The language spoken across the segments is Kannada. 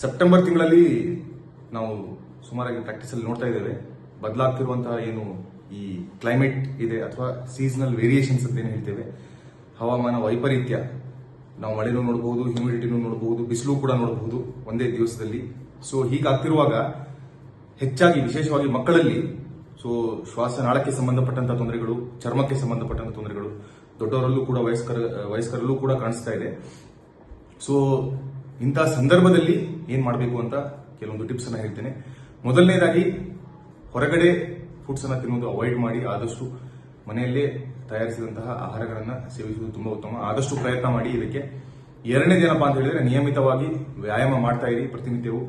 ಸೆಪ್ಟೆಂಬರ್ ತಿಂಗಳಲ್ಲಿ ನಾವು ಸುಮಾರಾಗಿ ಪ್ರಾಕ್ಟೀಸಲ್ಲಿ ನೋಡ್ತಾ ಇದ್ದೇವೆ. ಬದಲಾಗ್ತಿರುವಂತಹ ಏನು ಈ ಕ್ಲೈಮೇಟ್ ಇದೆ ಅಥವಾ ಸೀಸನಲ್ ವೇರಿಯೇಷನ್ಸ್ ಅಂತ ಏನು ಹೇಳ್ತೇವೆ. ಹವಾಮಾನ ವೈಪರೀತ್ಯ ನಾವು ಮಳೆನೂ ನೋಡಬಹುದು ಹ್ಯೂಮಿಡಿಟಿನೂ ನೋಡಬಹುದು ಬಿಸಿಲು ಕೂಡ ನೋಡಬಹುದು ಒಂದೇ ದಿವಸದಲ್ಲಿ. ಸೊ ಹೀಗಾಗ್ತಿರುವಾಗ ಹೆಚ್ಚಾಗಿ, ವಿಶೇಷವಾಗಿ ಮಕ್ಕಳಲ್ಲಿ ಸೊ ಶ್ವಾಸನಾಳಕ್ಕೆ ಸಂಬಂಧಪಟ್ಟಂತಹ ತೊಂದರೆಗಳು, ಚರ್ಮಕ್ಕೆ ಸಂಬಂಧಪಟ್ಟಂತಹ ತೊಂದರೆಗಳು, ದೊಡ್ಡವರಲ್ಲೂ ಕೂಡ ವಯಸ್ಕರ, ವಯಸ್ಕರಲ್ಲೂ ಕೂಡ ಕಾಣಿಸ್ತಾ ಇದೆ. ಸೊ ಇಂತಹ ಸಂದರ್ಭದಲ್ಲಿ ಏನು ಮಾಡಬೇಕು ಅಂತ ಕೆಲವೊಂದು ಟಿಪ್ಸ್ ಅನ್ನ ಹೇಳ್ತೇನೆ. ಮೊದಲನೇದಾಗಿ ಹೊರಗಡೆ ಫುಡ್ಸ್ ಅನ್ನ ತಿನ್ನೋದು ಅವಾಯ್ಡ್ ಮಾಡಿ ಆದಷ್ಟು ಮನೆಯಲ್ಲೇ ತಯಾರಿಸಿದಂತಹ ಆಹಾರಗಳನ್ನು ಸೇವಿಸುವುದು ತುಂಬಾ ಉತ್ತಮ. ಆದಷ್ಟು ಪ್ರಯತ್ನ ಮಾಡಿ ಇದಕ್ಕೆ. ಎರಡನೇದೇನಪ್ಪ ಅಂತ ಹೇಳಿದ್ರೆ ನಿಯಮಿತವಾಗಿ ವ್ಯಾಯಾಮ ಮಾಡ್ತಾ ಇರಿ ಪ್ರತಿನಿತ್ಯವು.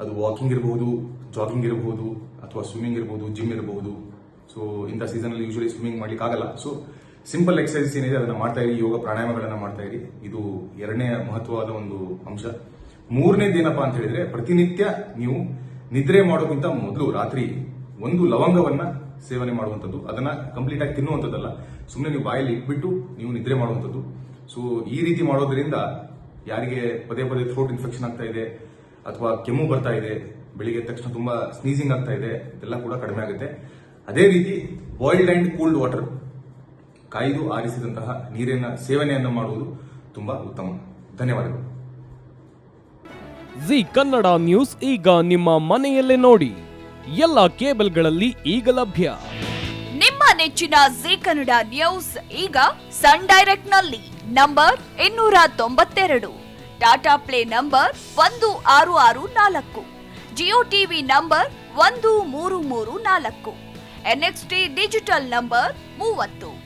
ಅದು ವಾಕಿಂಗ್ ಇರಬಹುದು ಜಾಗಿಂಗ್ ಇರಬಹುದು, ಅಥವಾ ಸ್ವಿಮ್ಮಿಂಗ್ ಇರಬಹುದು ಜಿಮ್ ಇರಬಹುದು. ಸೊ ಇಂಥ ಸೀಸನ್ ಅಲ್ಲಿ ಯೂಶಲಿ ಸ್ವಿಮ್ಮಿಂಗ್ ಮಾಡ್ಲಿಕ್ಕೆ ಆಗಲ್ಲ ಸೊ ಸಿಂಪಲ್ ಎಕ್ಸಸೈಸ್ ಏನಿದೆ, ಅದನ್ನ ಮಾಡ್ತಾ ಇರಿ, ಯೋಗ ಪ್ರಾಣಾಯಾಮಗಳನ್ನ ಮಾಡ್ತಾ ಇರಿ. ಇದು ಎರಡನೇ ಮಹತ್ವವಾದ ಒಂದು ಅಂಶ. ಮೂರನೇದೇನಪ್ಪ ಅಂತ ಹೇಳಿದ್ರೆ, ಪ್ರತಿನಿತ್ಯ ನೀವು ನಿದ್ರೆ ಮಾಡೋಕ್ಕಿಂತ ಮೊದಲು ರಾತ್ರಿ ಒಂದು ಲವಂಗವನ್ನ ಸೇವನೆ ಮಾಡುವಂಥದ್ದು. ಅದನ್ನ ಕಂಪ್ಲೀಟ್ ಆಗಿ ತಿನ್ನುವಂಥದ್ದಲ್ಲ. ಸುಮ್ಮನೆ ನೀವು ಬಾಯಲ್ಲಿ ಇಟ್ಬಿಟ್ಟು ನೀವು ನಿದ್ರೆ ಮಾಡುವಂಥದ್ದು. ಸೊ ಈ ರೀತಿ ಮಾಡೋದ್ರಿಂದ ಯಾರಿಗೆ ಪದೇ ಪದೇ ಥ್ರೋಟ್ ಇನ್ಫೆಕ್ಷನ್ ಆಗ್ತಾ ಇದೆ, ಅಥವಾ ಕೆಮ್ಮು ಬರ್ತಾ ಇದೆ, ಬೆಳಿಗ್ಗೆ ತಕ್ಷಣ ತುಂಬಾ ಸ್ನೀಸಿಂಗ್ ಆಗ್ತಾ ಇದೆ, ಇದೆಲ್ಲ ಕೂಡ ಕಡಿಮೆ ಆಗುತ್ತೆ. ಅದೇ ರೀತಿ ಬಾಯ್ಲ್ಡ್ ಅಂಡ್ ಕೂಲ್ಡ್ ವಾಟರ್ ಕಾಯ್ದು ಆರಿಸಿದಂತಹ ನೀರಿನ ಸೇವನೆಯನ್ನು ಮಾಡುವುದು ತುಂಬಾ ಉತ್ತಮ. ಧನ್ಯವಾದಗಳು. ಜಿ ಕನ್ನಡ ನ್ಯೂಸ್ ಈಗ ನಿಮ್ಮ ಮನೆಯಲ್ಲೇ ನೋಡಿ. ಎಲ್ಲ ಕೇಬಲ್ಗಳಲ್ಲಿ ಈಗ ಲಭ್ಯ. ನಿಮ್ಮ ನೆಚ್ಚಿನ ಜಿ ಕನ್ನಡ ನ್ಯೂಸ್ ಈಗ ಸನ್ ಡೈರೆಕ್ಟ್ನಲ್ಲಿ ನಂಬರ್ ಇನ್ನೂರ ತೊಂಬತ್ತೆರಡು. ಟಾಟಾ ಪ್ಲೇ ನಂಬರ್ ಒಂದು ಆರು ಆರು ನಾಲ್ಕು. ಜಿಯೋ ಟಿವಿ ನಂಬರ್ ಒಂದು ಮೂರು ಮೂರು ನಾಲ್ಕು. ಎನ್ಎಕ್ಸ್ಟಿ ಡಿಜಿಟಲ್ ನಂಬರ್ ಮೂವತ್ತು.